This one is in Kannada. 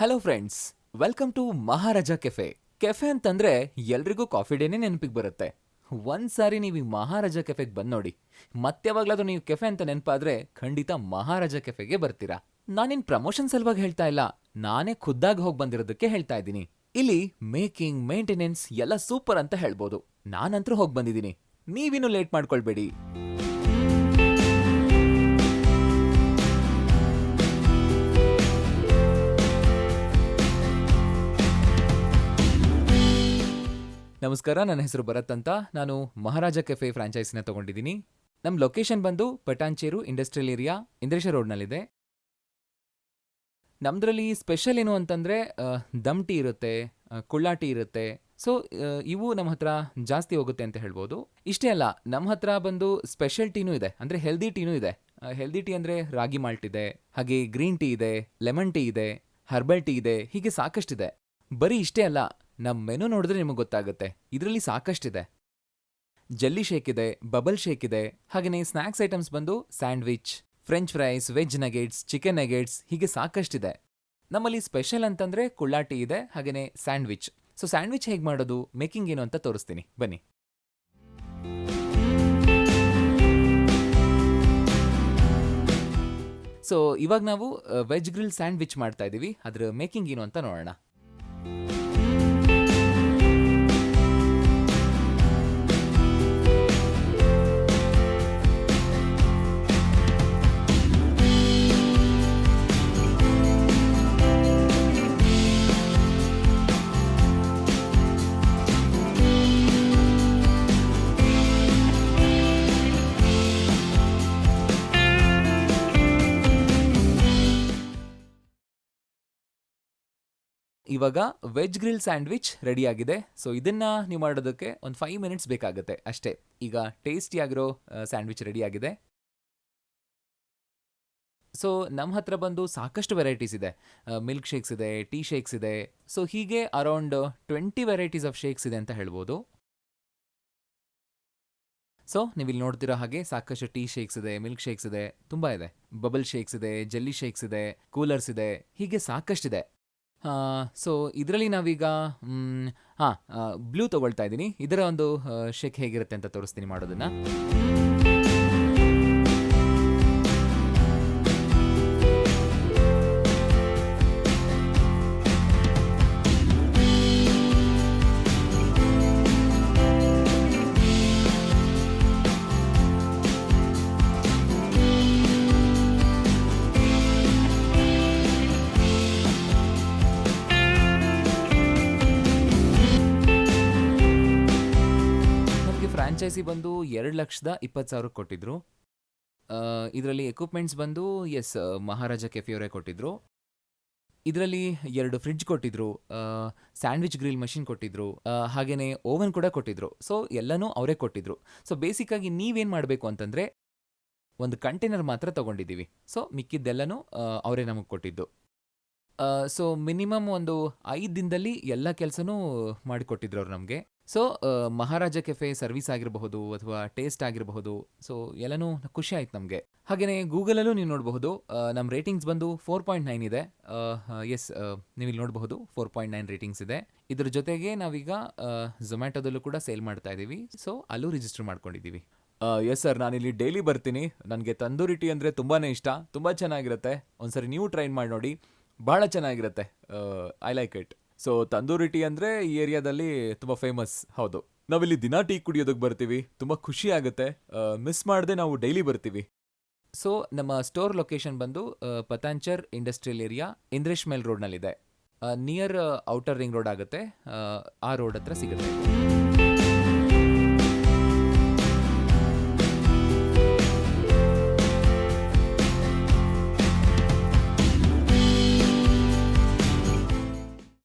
Hello friends welcome to Maharaja cafe cafe ಅಂತಂದ್ರೆ ಎಲ್ರಿಗೂ ಕಾಫಿ ಡೇನೇ ನೆನಪಿಗೆ ಬರುತ್ತೆ. ಒಂದ್ಸಾರಿ ನೀವು ಈ ಮಹಾರಾಜ ಕೆಫೆಗೆ ಬಂದ್ ನೋಡಿ ಮತ್ಯಾವಾಗ್ಲಾದ್ರೂ ನೀವು ಕೆಫೆ ಅಂತ ನೆನಪಾದ್ರೆ ಖಂಡಿತ ಮಹಾರಾಜ ಕೆಫೆಗೆ ಬರ್ತೀರಾ. ನಾನಿನ್ ಪ್ರಮೋಷನ್ ಸಲುವಾಗಿ ಹೇಳ್ತಾ ಇಲ್ಲ. ನಾನೇ ಖುದ್ದಾಗಿ ಹೋಗಿ ಬಂದಿರೋದಕ್ಕೆ ಹೇಳ್ತಾ ಇದ್ದೀನಿ. ಇಲ್ಲಿ ಮೇಕಿಂಗ್ ಮೇಂಟೆನೆನ್ಸ್ ಎಲ್ಲ ಸೂಪರ್ ಅಂತ ಹೇಳ್ಬೋದು. ನಾನಂತರೂ ಹೋಗಿ ಬಂದಿದ್ದೀನಿ. ನೀವಿನ್ನೂ ಲೇಟ್ ಮಾಡ್ಕೊಳ್ಬೇಡಿ. ನಮಸ್ಕಾರ, ನನ್ನ ಹೆಸರು ಭರತ್ ಅಂತ. ನಾನು ಮಹಾರಾಜ ಕೆಫೆ ಫ್ರಾಂಚೈಸಿನ ತಗೊಂಡಿದ್ದೀನಿ. ನಮ್ಮ ಲೊಕೇಶನ್ ಬಂದು ಪಟಾಂಚೇರು ಇಂಡಸ್ಟ್ರಿಯಲ್ ಏರಿಯಾ, ಇಂದ್ರೇಶ ರೋಡ್ನಲ್ಲಿದೆ. ನಮ್ಮದ್ರಲ್ಲಿ ಸ್ಪೆಷಲ್ ಏನು ಅಂತಂದ್ರೆ ದಮ್ ಟೀ ಇರುತ್ತೆ ಕುಳ್ಳಾಟಿ ಕುಳ್ಳಾ ಟೀ ಇರುತ್ತೆ. ಸೊ ಇವು ನಮ್ಮ ಹತ್ರ ಜಾಸ್ತಿ ಹೋಗುತ್ತೆ ಅಂತ ಹೇಳ್ಬೋದು. ಇಷ್ಟೇ ಅಲ್ಲ, ನಮ್ಮ ಹತ್ರ ಬಂದು ಸ್ಪೆಷಲ್ ಟೀನೂ ಇದೆ, ಅಂದ್ರೆ ಹೆಲ್ದಿ ಟೀನೂ ಇದೆ. ಹೆಲ್ದಿ ಟೀ ಅಂದ್ರೆ ರಾಗಿ ಮಾಲ್ಟ್ ಇದೆ, ಹಾಗೆ ಗ್ರೀನ್ ಟೀ ಇದೆ, ಲೆಮನ್ ಟೀ ಇದೆ, ಹರ್ಬಲ್ ಟೀ ಇದೆ, ಹೀಗೆ ಸಾಕಷ್ಟಿದೆ. ಬರೀ ಇಷ್ಟೇ ಅಲ್ಲ ನಮ್ಮ ಮೆನು ನೋಡಿದ್ರೆ ನಿಮಗೆ ಗೊತ್ತಾಗುತ್ತೆ. ಇದರಲ್ಲಿ ಸಾಕಷ್ಟಿದೆ. ಜಲ್ಲಿ ಶೇಕ್ ಇದೆ, ಬಬಲ್ ಶೇಕ್ ಇದೆ ಹಾಗೆಯೇ ಸ್ನ್ಯಾಕ್ಸ್ ಐಟಮ್ಸ್ ಬಂದು sandwich, french fries, veg nuggets, chicken nuggets, ಹೀಗೆ ಸಾಕಷ್ಟಿದೆ. ನಮ್ಮಲ್ಲಿ ಸ್ಪೆಷಲ್ ಅಂತಂದ್ರೆ ಕುಳ್ಳಾಟಿ ಇದೆ ಹಾಗೆಯೇ ಸ್ಯಾಂಡ್ವಿಚ್. ಸೊ ಸ್ಯಾಂಡ್ವಿಚ್ ಹೇಗೆ ಮಾಡೋದು, ಮೇಕಿಂಗ್ ಏನು ಅಂತ ತೋರಿಸ್ತೀನಿ. ಬನ್ನಿ. ಸೊ ಇವಾಗ ನಾವು ವೆಜ್ ಗ್ರಿಲ್ ಸ್ಯಾಂಡ್ವಿಚ್ ಮಾಡ್ತಾ ಇದ್ದೀವಿ ಅದ್ರ ಮೇಕಿಂಗ್ ಏನು ಅಂತ ನೋಡೋಣ. ಇವಾಗ ವೆಜ್ ಗ್ರಿಲ್ ಸ್ಯಾಂಡ್ವಿಚ್ ರೆಡಿ ಆಗಿದೆ ಸೊ ಇದನ್ನ ನೀವು ಮಾಡೋದಕ್ಕೆ ಒಂದು ಫೈವ್ ಮಿನಿಟ್ಸ್ ಬೇಕಾಗುತ್ತೆ ಅಷ್ಟೇ. ಈಗ ಟೇಸ್ಟಿಯಾಗಿರೋ ಸ್ಯಾಂಡ್ವಿಚ್ ರೆಡಿ ಆಗಿದೆ ಸೊ ನಮ್ಮ ಹತ್ರ ಬಂದು ಸಾಕಷ್ಟು ವೆರೈಟೀಸ್ ಇದೆ. ಮಿಲ್ಕ್ ಶೇಕ್ಸ್ ಇದೆ ಟೀ ಶೇಕ್ಸ್ ಇದೆ. ಸೊ ಹೀಗೆ around twenty varieties of shakes ಇದೆ ಅಂತ ಹೇಳ್ಬೋದು. ಸೊ ನೀವು ಇಲ್ಲಿ ನೋಡ್ತಿರೋ ಹಾಗೆ ಸಾಕಷ್ಟು ಟೀ ಶೇಕ್ಸ್ ಇದೆ ಮಿಲ್ಕ್ ಶೇಕ್ಸ್ ಇದೆ, ತುಂಬ ಇದೆ. ಬಬಲ್ ಶೇಕ್ಸ್ ಇದೆ ಜೆಲ್ಲಿ ಶೇಕ್ಸ್ ಇದೆ ಕೂಲರ್ಸ್ ಇದೆ, ಹೀಗೆ ಸಾಕಷ್ಟಿದೆ. ಸೊ ಇದರಲ್ಲಿ ನಾವೀಗ ಹಾಂ ಬ್ಲೂ ತಗೊಳ್ತಾ ಇದ್ದೀನಿ. ಇದರ ಒಂದು ಶೇಕ್ ಹೇಗಿರುತ್ತೆ ಅಂತ ತೋರಿಸ್ತೀನಿ ಮಾಡೋದನ್ನ. ಫ್ರಾಂಚೈಸಿ ಬಂದು ಎರಡು ಲಕ್ಷದ ಇಪ್ಪತ್ತು ಸಾವಿರಕ್ಕೆ ಕೊಟ್ಟಿದ್ರು. ಇದರಲ್ಲಿ ಎಕ್ವಿಪ್ಮೆಂಟ್ಸ್ ಬಂದು ಎಸ್ ಮಹಾರಾಜ ಕೆಫೆಯವರೇ ಕೊಟ್ಟಿದ್ರು. ಇದರಲ್ಲಿ ಎರಡು ಫ್ರಿಡ್ಜ್ ಕೊಟ್ಟಿದ್ರು ಸ್ಯಾಂಡ್ವಿಚ್ ಗ್ರಿಲ್ ಮಷಿನ್ ಕೊಟ್ಟಿದ್ರು ಹಾಗೇನೆ ಓವನ್ ಕೂಡ ಕೊಟ್ಟಿದ್ರು. ಸೊ ಎಲ್ಲನೂ ಅವರೇ ಕೊಟ್ಟಿದ್ರು. ಸೊ ಬೇಸಿಕ್ಕಾಗಿ ನೀವೇನು ಮಾಡಬೇಕು ಅಂತಂದರೆ, ಒಂದು ಕಂಟೈನರ್ ಮಾತ್ರ ತೊಗೊಂಡಿದ್ದೀವಿ. ಸೊ ಮಿಕ್ಕಿದ್ದೆಲ್ಲನೂ ಅವರೇ ನಮಗೆ ಕೊಟ್ಟಿದ್ದು. ಸೊ ಮಿನಿಮಮ್ ಒಂದು ಐದು ದಿನದಲ್ಲಿ ಎಲ್ಲ ಕೆಲಸನೂ ಮಾಡಿಕೊಟ್ಟಿದ್ರು ಅವ್ರು ನಮಗೆ. ಸೊ ಮಹಾರಾಜ ಕೆಫೆ ಸರ್ವಿಸ್ ಆಗಿರಬಹುದು ಅಥವಾ ಟೇಸ್ಟ್ ಆಗಿರಬಹುದು. ಸೊ ಎಲ್ಲನೂ ಖುಷಿ ಆಯ್ತು ನಮಗೆ. ಹಾಗೆಯೇ ಗೂಗಲಲ್ಲೂ ನೀವು ನೋಡಬಹುದು. ನಮ್ಮ ರೇಟಿಂಗ್ಸ್ ಬಂದು ಫೋರ್ ಪಾಯಿಂಟ್ ನೈನ್ ಇದೆ. ಎಸ್ ನೀವು ಇಲ್ಲಿ ನೋಡಬಹುದು ಫೋರ್ ಪಾಯಿಂಟ್ ನೈನ್ ರೇಟಿಂಗ್ಸ್ ಇದೆ. ಇದ್ರ ಜೊತೆಗೆ ನಾವೀಗ ಝೊಮ್ಯಾಟೊದಲ್ಲೂ ಕೂಡ ಸೇಲ್ ಮಾಡ್ತಾ ಇದ್ದೀವಿ ಸೊ ಅಲ್ಲೂ ರಿಜಿಸ್ಟರ್ ಮಾಡ್ಕೊಂಡಿದ್ದೀವಿ ಎಸ್ ಸರ್ ನಾನಿಲ್ಲಿ ಡೈಲಿ ಬರ್ತೀನಿ. ನನಗೆ ತಂದೂರಿ ಟೀ ಅಂದರೆ ತುಂಬಾ ಇಷ್ಟ. ತುಂಬ ಚೆನ್ನಾಗಿರುತ್ತೆ. ಒಂದ್ಸರಿ ನೀವು ಟ್ರೈ ಮಾಡಿ ನೋಡಿ. ಭಾಳ ಚೆನ್ನಾಗಿರುತ್ತೆ. I like it so tandoori tea ಅಂದ್ರೆ ಈ ಏರಿಯಾದಲ್ಲಿ ತುಂಬ ಫೇಮಸ್ ಹೌದು. ನಾವಿಲ್ಲಿ ದಿನ ಟೀ ಕುಡಿಯೋದಕ್ಕೆ ಬರ್ತೀವಿ. ತುಂಬ ಖುಷಿ ಆಗುತ್ತೆ. ಮಿಸ್ ಮಾಡದೆ ನಾವು ಡೈಲಿ ಬರ್ತೀವಿ. ಸೊ ನಮ್ಮ ಸ್ಟೋರ್ ಲೊಕೇಶನ್ ಬಂದು ಪತಾಂಚರ್ ಇಂಡಸ್ಟ್ರಿಯಲ್ ಏರಿಯಾ ಇಂದ್ರೇಶ್ ಮೇಲ್ ರೋಡ್ನಲ್ಲಿದೆ ನಿಯರ್ ಔಟರ್ ರಿಂಗ್ ರೋಡ್ ಆಗುತ್ತೆ. ಆ ರೋಡ್ ಹತ್ರ ಸಿಗುತ್ತೆ.